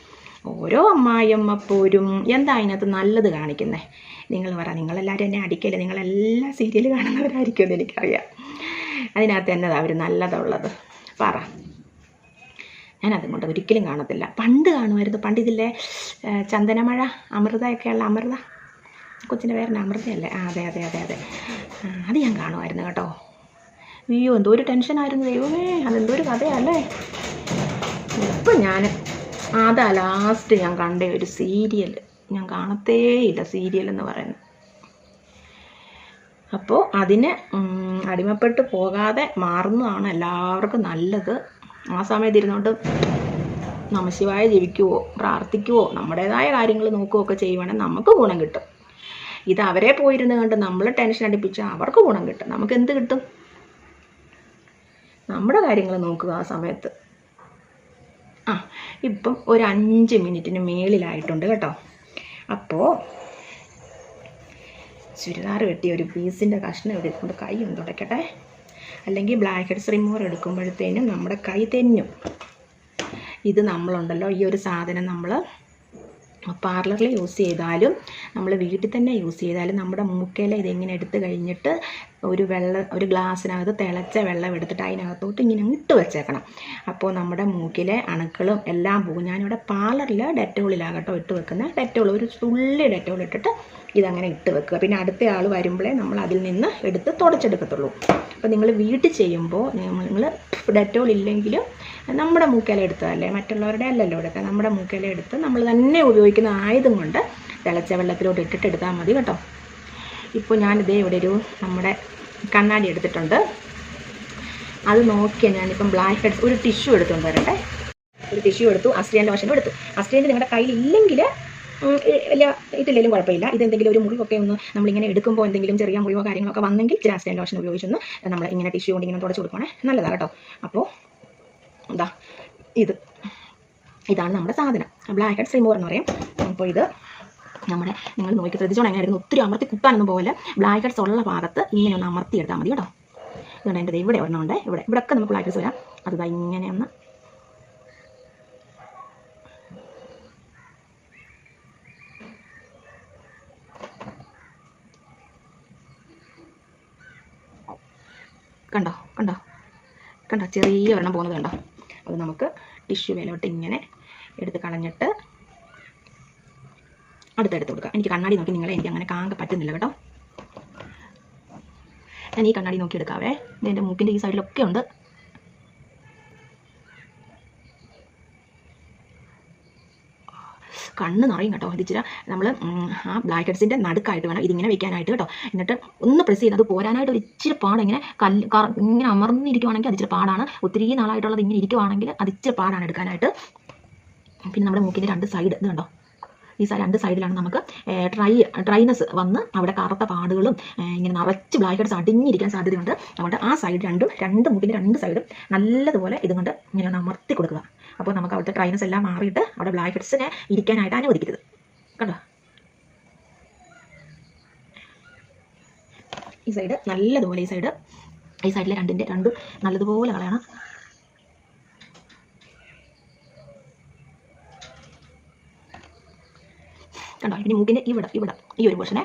ഓരോ അമ്മായിയമ്മ പോരും എന്താ അതിനകത്ത് നല്ലത് കാണിക്കുന്നത് നിങ്ങൾ പറ നിങ്ങളെല്ലാവരും എന്നെ അടിക്കല്ലേ? നിങ്ങളെല്ലാം സീരിയൽ കാണുന്നവരായിരിക്കുമെന്ന് എനിക്കറിയാം. അതിനകത്ത് എന്നതാ അവർ നല്ലതുള്ളത്? പറ. ഞാനതും കൊണ്ട് ഒരിക്കലും കാണത്തില്ല. പണ്ട് കാണുമായിരുന്നു. പണ്ട് ഇതില്ലേ ചന്ദനമഴ അമൃതയൊക്കെയുള്ള അമൃത. കൊച്ചിന്റെ പേരിന് അമൃതയല്ലേ? ആ അതെ അതെ അതെ അതെ. അത് ഞാൻ കാണുമായിരുന്നു കേട്ടോ. അയ്യോ എന്തോ ഒരു ടെൻഷനായിരുന്നു ദൈവമേ അതെന്തോ ഒരു കഥയല്ലേ? ഇപ്പം ഞാൻ അതാ ലാസ്റ്റ് ഞാൻ കണ്ട ഒരു സീരിയൽ ഞാൻ കാണത്തേയില്ല സീരിയൽ എന്ന് പറയുന്നത്. അപ്പോൾ അതിന് അടിമപ്പെട്ട് പോകാതെ മാറുന്നതാണ് എല്ലാവർക്കും നല്ലത്. ആ സമയത്ത് ഇരുന്നുകൊണ്ട് നമശിവായ ജീവിക്കുവോ പ്രാർത്ഥിക്കുവോ നമ്മുടേതായ കാര്യങ്ങൾ നോക്കുകയൊക്കെ ചെയ്യുവാണെങ്കിൽ നമുക്ക് ഗുണം കിട്ടും. ഇത് അവരെ പോയിരുന്ന് കണ്ട് നമ്മൾ ടെൻഷൻ അടിപ്പിച്ച് അവർക്ക് ഗുണം കിട്ടും. നമുക്ക് എന്ത് കിട്ടും? നമ്മുടെ കാര്യങ്ങൾ നോക്കുക ആ സമയത്ത്. ആ ഇപ്പം ഒരു അഞ്ച് മിനിറ്റിന് മേളിലായിട്ടുണ്ട് കേട്ടോ. അപ്പോൾ ചുരിദാർ വെട്ടിയ ഒരു പീസിന്റെ കഷ്ണം എടുക്കൊണ്ട് കൈ ഒന്ന് തുടയ്ക്കട്ടെ. അല്ലെങ്കിൽ ബ്ലാക്ക് ഹെഡ്സ് റിമൂവർ എടുക്കുമ്പോഴത്തേനും നമ്മുടെ കൈ തെന്നും. ഇത് നമ്മളുണ്ടല്ലോ. ഈ ഒരു സാധനം നമ്മൾ പാർലറിൽ യൂസ് ചെയ്താലും നമ്മൾ വീട്ടിൽ തന്നെ യൂസ് ചെയ്താലും നമ്മുടെ മൂക്കേല ഇതിങ്ങനെ എടുത്തു കഴിഞ്ഞിട്ട് ഒരു വെള്ള ഒരു ഗ്ലാസ്സിനകത്ത് തിളച്ച വെള്ളം എടുത്തിട്ട് അതിനകത്തോട്ട് ഇങ്ങനെ ഇട്ട് വെച്ചേക്കണം. അപ്പോൾ നമ്മുടെ മൂക്കിലെ അണുക്കളും എല്ലാം പോകും. ഞാനിവിടെ പാർലറിൽ ഡെറ്റോളിലാകട്ടോ ഇട്ട് വെക്കുന്ന ഡെറ്റോൾ ഒരു തുള്ളി ഡെറ്റോൾ ഇട്ടിട്ട് ഇതങ്ങനെ ഇട്ട് വെക്കുക. പിന്നെ അടുത്ത ആൾ വരുമ്പോഴേ നമ്മൾ അതിൽ നിന്ന് എടുത്ത് തുടച്ചെടുക്കത്തുള്ളൂ. അപ്പോൾ നിങ്ങൾ വീട്ടിൽ ചെയ്യുമ്പോൾ നിങ്ങൾ ഡെറ്റോൾ ഇല്ലെങ്കിലും നമ്മുടെ മൂക്കയില എടുത്തതല്ലേ? മറ്റുള്ളവരുടെ അല്ലല്ലോ എടുക്കുക നമ്മുടെ മൂക്കയില എടുത്ത് നമ്മൾ തന്നെ ഉപയോഗിക്കുന്ന ആയുധം കൊണ്ട് തിളച്ച വെള്ളത്തിലോട്ട് ഇട്ടിട്ട് എടുത്താൽ മതി കേട്ടോ. ഇപ്പോൾ ഞാനിതേ ഇവിടെ ഒരു നമ്മുടെ കണ്ണാടി എടുത്തിട്ടുണ്ട്. അത് നോക്കിയാൽ ഞാനിപ്പം ബ്ലാക്ക് ഹെഡ്സ് ഒരു ടിഷ്യൂ എടുത്തുകൊണ്ട് വരട്ടെ. ഒരു ടിഷ്യൂ എടുത്തു അസ്ട്രിയൻ ലോഷനും എടുത്തു. അസ്ട്രിയന്റെ നിങ്ങളുടെ കയ്യിൽ ഇല്ലെങ്കിൽ വലിയ ഇതില്ലെങ്കിലും കുഴപ്പമില്ല. ഇതെന്തെങ്കിലും ഒരു മുറിവൊക്കെ ഒന്ന് നമ്മളിങ്ങനെ എടുക്കുമ്പോൾ എന്തെങ്കിലും ചെറിയ മുറിവോ കാര്യങ്ങളൊക്കെ വന്നെങ്കിൽ അസ്ട്രിയൻ ലോഷൻ ഉപയോഗിച്ചൊന്ന് നമ്മൾ ഇങ്ങനെ ടിഷ്യൂ കൊണ്ട് ഇങ്ങനെ തുടച്ച് കൊടുക്കുകയാണെങ്കിൽ നല്ലതാണ് കേട്ടോ. അപ്പോൾ എന്താ ഇത്. ഇതാണ് നമ്മുടെ സാധനം. ബ്ലാക്ക് ഹെഡ് റിമൂവർ എന്ന് പറയും. അപ്പോൾ ഇത് നമ്മുടെ നിങ്ങൾ നോക്കി ശ്രദ്ധിച്ചോണം എങ്ങനെയായിരുന്നു? ഒത്തിരി അമർത്തി കുത്താനൊന്നും പോലെ ബ്ലാക്ക് ഹെഡ്സ് ഉള്ള ഭാഗത്ത് ഇങ്ങനെ ഒന്ന് അമർത്തി എടുത്താൽ മതി കേട്ടോ. ഇതുകൊണ്ട് എന്റെ ഇവിടെ ഒരെണ്ണമുണ്ട് ഇവിടെ ഇവിടെയൊക്കെ നമുക്ക് ബ്ലാക്ക് ഹെഡ്സ് വരാം. ഇങ്ങനെ ഒന്ന്. കണ്ടോ കണ്ടോ? കണ്ടോ? ചെറിയ ഒരെണ്ണം പോകുന്നത് കണ്ടോ? അത് നമുക്ക് ടിഷ്യൂ മേലോട്ട് ഇങ്ങനെ എടുത്ത് കളഞ്ഞിട്ട് അടുത്തെടുത്ത് കൊടുക്കുക. എനിക്ക് കണ്ണാടി നോക്കി നിങ്ങളെ എനിക്ക് അങ്ങനെ കാണാൻ പറ്റുന്നില്ല കേട്ടോ. ഞാൻ ഈ കണ്ണാടി നോക്കി എടുക്കാവേ എന്റെ മൂക്കിന്റെ ഈ സൈഡിലൊക്കെ ഉണ്ട്. കണ്ണ് നിറയും കേട്ടോ. ഇത് ഇച്ചിരി നമ്മൾ ആ ബ്ലാക്ക് ഹെഡ്സിന്റെ നടുക്കായിട്ട് വേണം ഇതിങ്ങനെ വെക്കാനായിട്ട് കേട്ടോ. എന്നിട്ട് ഒന്ന് പ്രസ് ചെയ്ത് അത് പോരാനായിട്ട് ഒരു ഇച്ചിരി പാടിങ്ങനെ കല്ല് ഇങ്ങനെ അമർന്നിരിക്കുവാണെങ്കിൽ അതിച്ചിരി പാടാണ്. ഒത്തിരി നാളായിട്ടുള്ളത് ഇങ്ങനെ ഇരിക്കുവാണെങ്കിൽ അത് ഇച്ചിരി പാടാണ് എടുക്കാനായിട്ട്. പിന്നെ നമ്മുടെ മൂക്കിന്റെ രണ്ട് സൈഡ് ഇത് കണ്ടോ? ഈ രണ്ട് സൈഡിലാണ് നമുക്ക് ട്രൈ ഡ്രൈനസ് വന്ന് അവിടെ കറുത്ത പാടുകളും ഇങ്ങനെ നിറച്ച് ബ്ലാക്ക് ഹെഡ്സ് അടിഞ്ഞിരിക്കാൻ സാധ്യതയുണ്ട്. അതുകൊണ്ട് ആ സൈഡ് രണ്ടും രണ്ട് മൂക്കിന്റെ രണ്ട് സൈഡും നല്ലതുപോലെ ഇതുകൊണ്ട് ഇങ്ങനെ ഒന്ന് അമർത്തി കൊടുക്കുക. അപ്പോൾ നമുക്ക് അവിടുത്തെ ഡ്രൈനസ് എല്ലാം മാറിയിട്ട് അവിടെ ബ്ലാക്ക് ഹെഡ്സിനെ ഇരിക്കാനായിട്ട് അനുവദിക്കരുത്. കണ്ടോ? ഈ സൈഡ് നല്ലതുപോലെ ഈ സൈഡ് ഈ സൈഡിലെ രണ്ടിന്റെ രണ്ട് നല്ലതുപോലെ കളയണം. കണ്ടോ? ഇനി മൂക്കിന്റെ ഇവിടെ ഇവിടെ ഈ ഒരു പോർഷനെ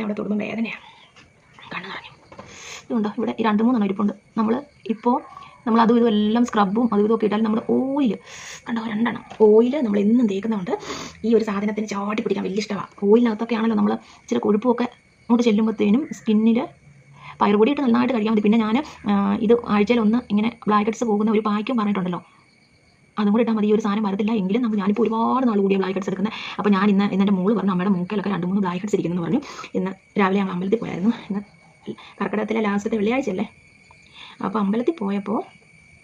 അവിടെ തൊടുമ്പോൾ വേദനയാണ് കണ്ണു നിറഞ്ഞു. ഇതുണ്ടോ? ഇവിടെ രണ്ട് മൂന്നെണ്ണം ഇരിപ്പുണ്ട്. നമ്മൾ ഇപ്പോൾ നമ്മൾ അതും ഇതും എല്ലാം സ്ക്രബും അതും ഇതും ഒക്കെ ഇട്ടാലും നമ്മൾ ഓയിൽ കണ്ടോ രണ്ടെണ്ണം. ഓയിൽ നമ്മൾ എന്നും തേക്കുന്നതുകൊണ്ട് ഈ ഒരു സാധനത്തിന് ചാട്ടി പിടിക്കാൻ വലിയ ഇഷ്ടമാണ് ഓയിലിനകത്തൊക്കെ ആണല്ലോ നമ്മൾ ഇച്ചിരി കൊഴുപ്പൊക്കെ അങ്ങോട്ട് ചെല്ലുമ്പോഴത്തേനും സ്കിന്നിൽ പയറുപൊടി ഇട്ട് നന്നായിട്ട് കഴിക്കാൻ മതി. പിന്നെ ഞാൻ ഇത് ആഴ്ചയിൽ ഒന്ന് ഇങ്ങനെ ബ്ലാക്ക് ഹെഡ്സ് പോകുന്ന ഒരു പായ്ക്കും പറഞ്ഞിട്ടുണ്ടല്ലോ. അതും കൂടി ഇട്ടാൽ മതി. ഈ ഒരു സാധനം വരത്തില്ല എങ്കിലും നമുക്ക് ഞാനിപ്പോൾ ഒരുപാട് നാൾ കൂടിയ ബ്ലാക്ക് ഹെഡ്സ് എടുക്കുന്നത് അപ്പോൾ ഞാൻ ഇന്ന് ഇന്നെന്റെ മോൾ പറഞ്ഞു അമ്മയുടെ മൂക്കിലൊക്കെ രണ്ട് മൂന്ന് ബ്ലാക്ക് ഹെഡ്സ് ഇരിക്കുന്നു പറഞ്ഞു. ഇന്ന് രാവിലെ ഞങ്ങൾ അമ്പലത്തിൽ പോയായിരുന്നു. ഇന്ന് കർക്കിടകത്തിലെ ലാസ്റ്റത്തെ വെള്ളിയാഴ്ചയല്ലേ? അപ്പോൾ അമ്പലത്തിൽ പോയപ്പോൾ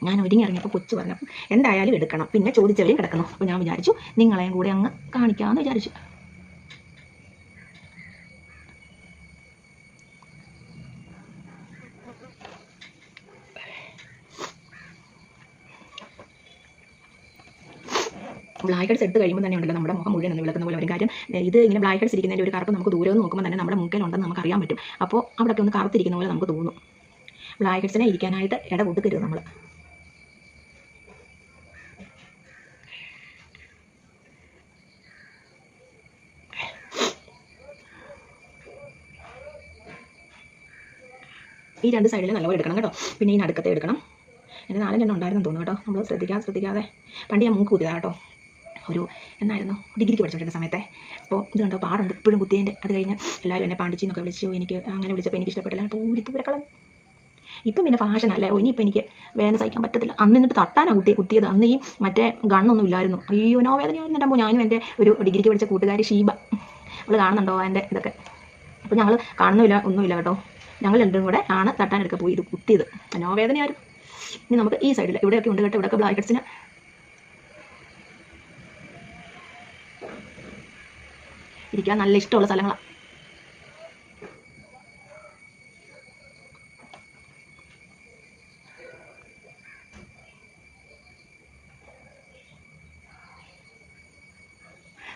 ഞാൻ ഒരുങ്ങി ഇറങ്ങിയപ്പോൾ കൊച്ചു പറഞ്ഞു എന്തായാലും എടുക്കണം. പിന്നെ ചോദിച്ചവരെയും കിടക്കണം. അപ്പോൾ ഞാൻ വിചാരിച്ചു നിങ്ങളെയും കൂടെ അങ്ങ് കാണിക്കാമെന്ന് വിചാരിച്ചു. ബ്ലാക്ക് ഹെഡ്സ് എടുത്ത് കഴിയുമ്പോൾ തന്നെ ഉണ്ടല്ലോ നമ്മുടെ മുഖം മുഴുവൻ ഒന്ന് വിളക്കുന്ന പോലെ ഒരു കാര്യം ഇത് ഇങ്ങനെ ബ്ലാക്ക് ഹെഡ്സ് ഇരിക്കുന്നതിന്റെ ഒരു കറുപ്പ് നമുക്ക് ദൂരെ നോക്കുമ്പോൾ തന്നെ നമ്മുടെ മുക്കിലുണ്ടെന്ന് നമുക്ക് അറിയാൻ പറ്റും. അപ്പോൾ അവിടെയൊക്കെ ഒന്ന് കറുത്തിരിക്കുന്ന പോലെ നമുക്ക് തോന്നും. ബ്ലാക്ക് ഹെഡ്സിനെ ഇരിക്കാനായിട്ട് ഇട കൊടുക്കരുത് നമ്മൾ ഈ രണ്ട് സൈഡിൽ നല്ലപോലെ എടുക്കണം കേട്ടോ. പിന്നെ ഈ നടുക്കത്തെ എടുക്കണം. എന്റെ നാലഞ്ചെണ്ണം ഉണ്ടായിരുന്നു തോന്നുന്നു കേട്ടോ. നമ്മൾ ശ്രദ്ധിക്കാതെ ശ്രദ്ധിക്കാതെ. പണ്ട് ഞാൻ മൂക്ക് കുത്തിയതാണ് കേട്ടോ. ഒരു എന്നായിരുന്നു? ഡിഗ്രിക്ക് പഠിച്ചുകൊണ്ടിരുന്ന സമയത്തെ. അപ്പോൾ ഇത് കണ്ടോ പാടുണ്ട്. ഇപ്പോഴും കുത്തിയതിന്റെ അത് കഴിഞ്ഞ് എല്ലാവരും എന്നെ പാണ്ടിച്ചി എന്നൊക്കെ വിളിച്ചു. എനിക്ക് അങ്ങനെ വിളിച്ചപ്പോൾ എനിക്ക് ഇഷ്ടപ്പെട്ടില്ല പൂരി പൂരക്കളം ഇപ്പം പിന്നെ ഫാഷൻ അല്ലേ? ഓ ഇനിയിപ്പോൾ എനിക്ക് വേദന സഹിക്കാൻ പറ്റത്തില്ല. അന്ന് എന്നിട്ട് തട്ടാനാണ് കുത്തി കുത്തിയത്. അന്ന് ഈ മറ്റേ ഗണ്ണൊന്നും ഇല്ലായിരുന്നു. അയ്യോ നോ വേദനയായിരുന്നു എന്റെ ഞാനും എന്റെ ഒരു ഡിഗ്രിക്ക് പഠിച്ച കൂട്ടുകാരി ഷീബ. അവൾ കാണുന്നുണ്ടോ എന്റെ ഇതൊക്കെ? അപ്പോൾ ഞങ്ങൾ കാണുന്നില്ല ഒന്നുമില്ല കേട്ടോ. ഞങ്ങൾ രണ്ടും കൂടെ ആണ് തട്ടാനെടുക്കാൻ പോയി ഇത് കുത്തിയത്. നോ വേദനയായിരുന്നു ഇനി നമുക്ക് ഈ സൈഡിൽ ഇവിടെയൊക്കെ ഉണ്ട് കേട്ടോ ഇവിടെയൊക്കെ ബ്ലാക്ക് ഹെഡ്സിന് ഇരിക്കാൻ നല്ല ഇഷ്ടമുള്ള സ്ഥലങ്ങളാണ്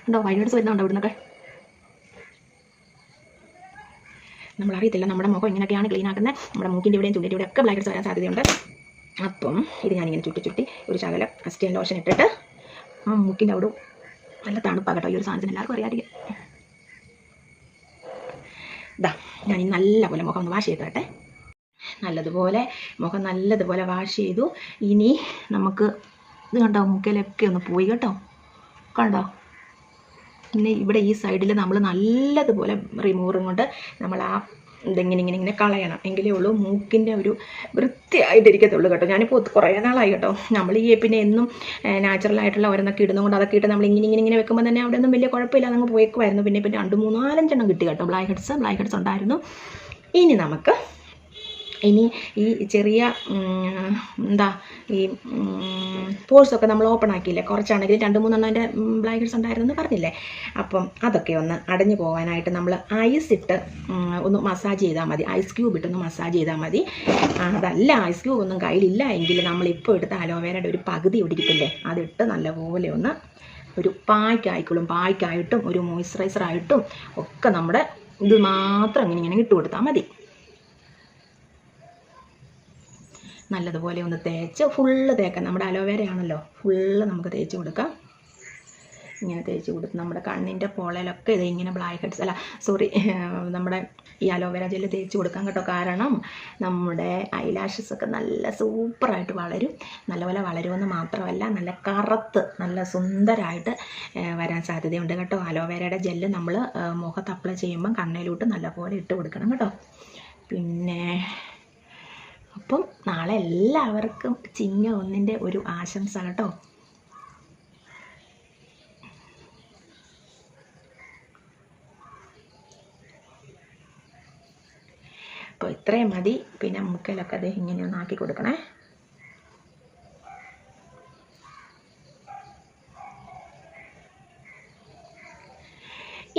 ഉണ്ടോ വൈകിട്ട് വരുന്നുണ്ടോ ഇവിടുന്നൊക്കെ? നമ്മളറിയത്തില്ല നമ്മുടെ മുഖം ഇങ്ങനെയൊക്കെയാണ് ക്ലീൻ ആക്കുന്നത് നമ്മുടെ മൂക്കിന്റെ ഇവിടെയും ചുണ്ടിന്റെ ഇവിടെ ഒക്കെ ബ്ലാക്കറ്റ്സ് വരാൻ സാധ്യതയുണ്ട്. അപ്പം ഇത് ഞാനിങ്ങനെ ചുറ്റി ചുറ്റി ഒരു ശകലം അസ്റ്റിയൻ ലോഷൻ ഇട്ടിട്ട് മൂക്കിന്റെ അവിടെ നല്ല തണുപ്പാകട്ടോ ഈ ഒരു സാധനത്തിന് എല്ലാവർക്കും അറിയാതിരിക്കും ഇതാ ഞാൻ നല്ലപോലെ മുഖം ഒന്ന് വാഷ് ചെയ്ത് നല്ലതുപോലെ മുഖം നല്ലതുപോലെ വാഷ് ചെയ്തു. ഇനി നമുക്ക് ഇത് കണ്ടോ മുക്കിലൊക്കെ ഒന്ന് പോയി കേട്ടോ. കണ്ടോ? പിന്നെ ഇവിടെ ഈ സൈഡിൽ നമ്മൾ നല്ലതുപോലെ റിമൂവറും കൊണ്ട് നമ്മൾ ആ ഇതെങ്ങനെ ഇങ്ങനെ ഇങ്ങനെ കളയണം. എങ്കിലേ ഉള്ളൂ മൂക്കിന്റെ ഒരു വൃത്തിയായിട്ടിരിക്കത്തുള്ളൂ കേട്ടോ. ഞാനിപ്പോൾ കുറേ നാളായി കേട്ടോ. നമ്മൾ ഈ പിന്നെ എന്നും നാച്ചുറലായിട്ടുള്ള ഓരോന്നൊക്കെ ഇടുന്നതുകൊണ്ട് അതൊക്കെ ഇട്ട് നമ്മൾ ഇങ്ങനെ ഇങ്ങനെ ഇങ്ങനെ വെക്കുമ്പോൾ തന്നെ അവിടെ ഒന്നും വലിയ കുഴപ്പമില്ല അങ്ങ് പോയേക്കുമായിരുന്നു പിന്നെ പിന്നെ രണ്ട് മൂന്ന് നാലഞ്ചെണ്ണം കിട്ടി കേട്ടോ. ബ്ലാക്ക് ഹെഡ്സ് ബ്ലാക്ക് ഹെഡ്സ് ഉണ്ടായിരുന്നു. ഇനി നമുക്ക് ഇനി ഈ ചെറിയ എന്താ ഈ പോഴ്സൊക്കെ നമ്മൾ ഓപ്പൺ ആക്കിയില്ലേ? കുറച്ചാണെങ്കിൽ രണ്ട് മൂന്നെണ്ണം അതിന്റെ ബ്ലാങ്കറ്റ്സ് ഉണ്ടായിരുന്നു പറഞ്ഞില്ലേ? അപ്പം അതൊക്കെ ഒന്ന് അടഞ്ഞു പോകാനായിട്ട് നമ്മൾ ഐസ് ഇട്ട് ഒന്ന് മസാജ് ചെയ്താൽ മതി. ഐസ് ക്യൂബ് ഇട്ടൊന്ന് മസാജ് ചെയ്താൽ മതി. അതല്ല ഐസ് ക്യൂബ് ഒന്നും കയ്യിലില്ല എങ്കിൽ നമ്മളിപ്പോൾ എടുത്ത അലോവേരയുടെ ഒരു പകുതി ഇടിരിപ്പില്ലേ അതിട്ട് നല്ലപോലെ ഒന്ന് ഒരു പായ്ക്കായിക്കോളും. പായ്ക്കായിട്ടും ഒരു മോയ്സ്ചറൈസറായിട്ടും ഒക്കെ നമ്മുടെ ഇത് മാത്രം ഇങ്ങനെ ഇങ്ങനെ ഇട്ട് കൊടുത്താൽ മതി. നല്ലതുപോലെ ഒന്ന് തേച്ച് ഫുള്ള് തേക്കാം. നമ്മുടെ അലോവേര ആണല്ലോ ഫുള്ള് നമുക്ക് തേച്ച് കൊടുക്കാം. ഇങ്ങനെ തേച്ച് കൊടുത്ത് നമ്മുടെ കണ്ണിന്റെ പോളയിലൊക്കെ ഇത് ഇങ്ങനെ ബ്ലാക്ക് ഹെഡ്സ് അല്ല സോറി (laughs) നമ്മുടെ ഈ അലോവേര ജെല്ല് തേച്ച് കൊടുക്കാൻ കേട്ടോ. കാരണം നമ്മുടെ ഐലാഷസ് ഒക്കെ നല്ല സൂപ്പറായിട്ട് വളരും. നല്ലപോലെ വളരുമെന്ന് മാത്രമല്ല നല്ല കറുത്ത് നല്ല സുന്ദരമായിട്ട് വരാൻ സാധ്യതയുണ്ട് കേട്ടോ. അലോവേരയുടെ ജെല്ല് നമ്മൾ മുഖത്ത് അപ്ലൈ ചെയ്യുമ്പം കണ്ണിലോട്ട് നല്ലപോലെ ഇട്ട് കൊടുക്കണം കേട്ടോ. പിന്നെ അപ്പം നാളെ എല്ലാവർക്കും ചിങ്ങ ഒന്നിന്റെ ഒരു ആശംസ കേട്ടോ അപ്പോൾ ഇത്രയും മതി. പിന്നെ മുക്കലൊക്കെ അദ്ദേഹം ഇങ്ങനെ ഒന്ന് ആക്കി കൊടുക്കണേ.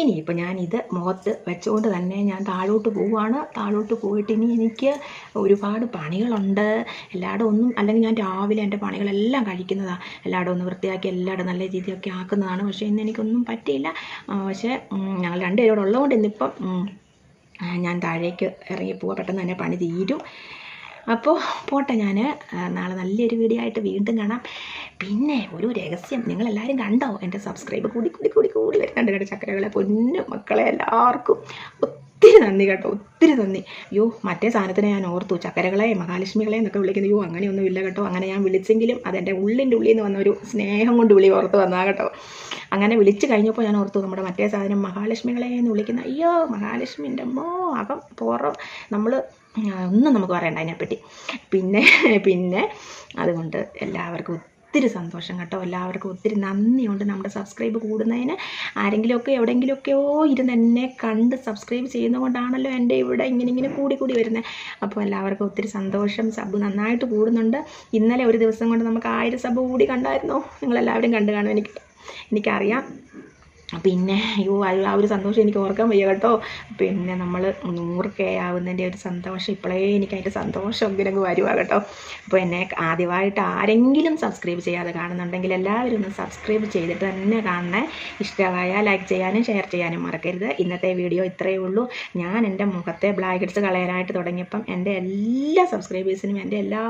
ഇനിയിപ്പോൾ ഇത് മുഖത്ത് വെച്ചുകൊണ്ട് തന്നെ ഞാൻ താഴോട്ട് പോവുകയാണ് താഴോട്ട് പോയിട്ട് ഇനി എനിക്ക് ഒരുപാട് പണികളുണ്ട്. എല്ലായിടും ഒന്നും അല്ലെങ്കിൽ ഞാൻ രാവിലെ എന്റെ പണികളെല്ലാം കഴിക്കുന്നതാണ് എല്ലായിടും ഒന്ന് വൃത്തിയാക്കി എല്ലായിടും നല്ല രീതിയൊക്കെ ആക്കുന്നതാണ്. പക്ഷേ ഇന്ന് എനിക്കൊന്നും പറ്റിയില്ല. പക്ഷേ ഞങ്ങൾ രണ്ടുപേരോട് ഉള്ളതുകൊണ്ട് ഇന്നിപ്പം ഞാൻ താഴേക്ക് ഇറങ്ങി പോവുക പെട്ടെന്ന് തന്നെ പണി തീരും. അപ്പോൾ പോട്ടെ ഞാൻ നാളെ നല്ലൊരു വീഡിയോ ആയിട്ട് വീണ്ടും കാണാം. പിന്നെ ഒരു രഹസ്യം നിങ്ങളെല്ലാവരും കണ്ടോ? എന്റെ സബ്സ്ക്രൈബ് കൂടി കൂടി കൂടി കൂടി വരുന്നുണ്ട് കേട്ടോ ചക്കരകളെ പൊന്നു മക്കളെ എല്ലാവർക്കും. ഒത്തിരി നന്ദി കേട്ടോ ഒത്തിരി നന്ദി. യോ മറ്റേ സാധനത്തിനെ ഞാൻ ഓർത്തു ചക്കരകളെ മഹാലക്ഷ്മികളെ എന്നൊക്കെ വിളിക്കുന്നത് യോ അങ്ങനെയൊന്നും ഇല്ല കേട്ടോ. അങ്ങനെ ഞാൻ വിളിച്ചെങ്കിലും അതെന്റെ ഉള്ളിന്റെ ഉള്ളിൽ നിന്ന് വന്ന ഒരു സ്നേഹം കൊണ്ട് വിളി ഓർത്ത് വന്നാ കേട്ടോ. അങ്ങനെ വിളിച്ചു കഴിഞ്ഞപ്പോൾ ഞാൻ ഓർത്തു നമ്മുടെ മറ്റേ സാധനം മഹാലക്ഷ്മികളെ എന്ന് വിളിക്കുന്ന അയ്യോ മഹാലക്ഷ്മിന്റെ അമ്മോ അകം പുറം നമ്മൾ ഒന്നും നമുക്ക് പറയണ്ട അതിനെപ്പറ്റി. പിന്നെ പിന്നെ അതുകൊണ്ട് എല്ലാവർക്കും ഒത്തിരി സന്തോഷം കേട്ടോ. എല്ലാവർക്കും ഒത്തിരി നന്ദിയുണ്ട്. നമ്മുടെ സബ്സ്ക്രൈബ് കൂടുന്നതിന് ആരെങ്കിലുമൊക്കെ എവിടെയെങ്കിലുമൊക്കെയോ ഇരുന്ന് എന്നെ കണ്ട് സബ്സ്ക്രൈബ് ചെയ്യുന്നതുകൊണ്ടാണല്ലോ എന്റെ ഇവിടെ ഇങ്ങനെ ഇങ്ങനെ കൂടി കൂടി വരുന്നത്. അപ്പോൾ എല്ലാവർക്കും ഒത്തിരി സന്തോഷം. സബ് നന്നായിട്ട് കൂടുന്നുണ്ട്. ഇന്നലെ ഒരു ദിവസം കൊണ്ട് നമുക്ക് ആയിരം സബ് കൂടി കണ്ടായിരുന്നു? നിങ്ങളെല്ലാവരും കണ്ടു കാണും. എനിക്ക് എനിക്കറിയാം. പിന്നെ അയ്യോ ആ ഒരു സന്തോഷം എനിക്ക് ഓർക്കാൻ വയ്യ കേട്ടോ. പിന്നെ നമ്മൾ നൂറ് കെ ആവുന്നതിന്റെ ഒരു സന്തോഷം. ഇപ്പോഴേ എനിക്ക് അതിന്റെ സന്തോഷം അങ്ങ് വരുവാ കേട്ടോ. അപ്പോൾ എന്നെ ആദ്യമായിട്ട് ആരെങ്കിലും സബ്സ്ക്രൈബ് ചെയ്യാതെ കാണുന്നുണ്ടെങ്കിൽ എല്ലാവരും ഒന്ന് സബ്സ്ക്രൈബ് ചെയ്തിട്ട് തന്നെ കാണണേ. ഇഷ്ടമായ ലൈക്ക് ചെയ്യാനും ഷെയർ ചെയ്യാനും മറക്കരുത്. ഇന്നത്തെ വീഡിയോ ഇത്രയേ ഉള്ളൂ. ഞാൻ എന്റെ മുഖത്തെ ബ്ലാക്ക് ഹെഡ്സ് കളയാനായിട്ട് തുടങ്ങിയപ്പം എന്റെ എല്ലാ സബ്സ്ക്രൈബേഴ്സിനും എന്റെ എല്ലാ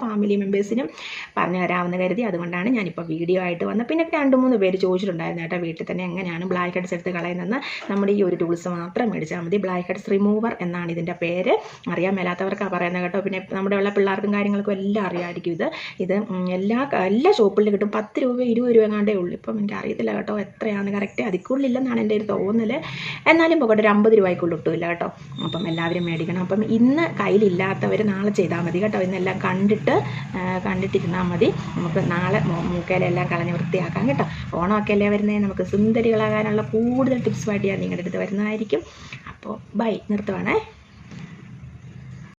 ഫാമിലി മെമ്പേഴ്സിനും പറഞ്ഞു തരാമെന്ന് കരുതി. അതുകൊണ്ടാണ് ഞാനിപ്പോൾ വീഡിയോ ആയിട്ട് വന്നത്. പിന്നെ രണ്ട് മൂന്ന് പേര് ചോദിച്ചിട്ടുണ്ടായിരുന്നു. കേട്ടോ വീട്ടിൽ തന്നെ എങ്ങനെയാണ് ബ്ലാക്ക് ഹെഡ്സ് എടുത്ത് കളയുന്നതെന്ന് നമ്മുടെ ഈ ഒരു ടൂൾസ് മാത്രം മേടിച്ചാൽ മതി. ബ്ലാക്ക് ഹെഡ്സ് റിമൂവർ എന്നാണ് ഇതിന്റെ പേര്. അറിയാൻ മേലാത്തവർക്കാണ് പറയുന്നത് കേട്ടോ. പിന്നെ നമ്മുടെ ഉള്ള പിള്ളേർക്കും കാര്യങ്ങൾക്കും എല്ലാം അറിയാമായിരിക്കും ഇത്. ഇത് എല്ലാ എല്ലാ ഷോപ്പിലും കിട്ടും. പത്ത് രൂപ ഇരുപത് രൂപ എങ്ങാണ്ടേ ഉള്ളൂ. ഇപ്പം എനിക്ക് അറിയത്തില്ല കേട്ടോ എത്രയാണ്. കറക്റ്റ് അതിക്കുള്ളില്ലെന്നാണ് എന്റെ ഒരു തോന്നൽ എന്നാലും പോകട്ടെ ഒരു അമ്പത് രൂപയ്ക്കുള്ളിൽ കിട്ടില്ല കേട്ടോ. അപ്പം എല്ലാവരും മേടിക്കണം. അപ്പം ഇന്ന് കയ്യിലില്ലാത്തവർ നാളെ ചെയ്താൽ മതി കേട്ടോ. ഇന്നെല്ലാം കണ്ടിട്ട് കണ്ടിട്ടിരുന്നാൽ മതി. നമുക്ക് നാളെ മൂക്കയിലെല്ലാം കളഞ്ഞ് വൃത്തിയാക്കാം കേട്ടോ. ഓണമൊക്കെ അല്ലേ വരുന്നേ? നമുക്ക് സുന്ദരികളാകാനുള്ള കൂടുതൽ ടിപ്സുമായിട്ട് ഞാൻ നിങ്ങളുടെ അടുത്ത് വരുന്നതായിരിക്കും. അപ്പോൾ ബൈ നിർത്തുവാണേ.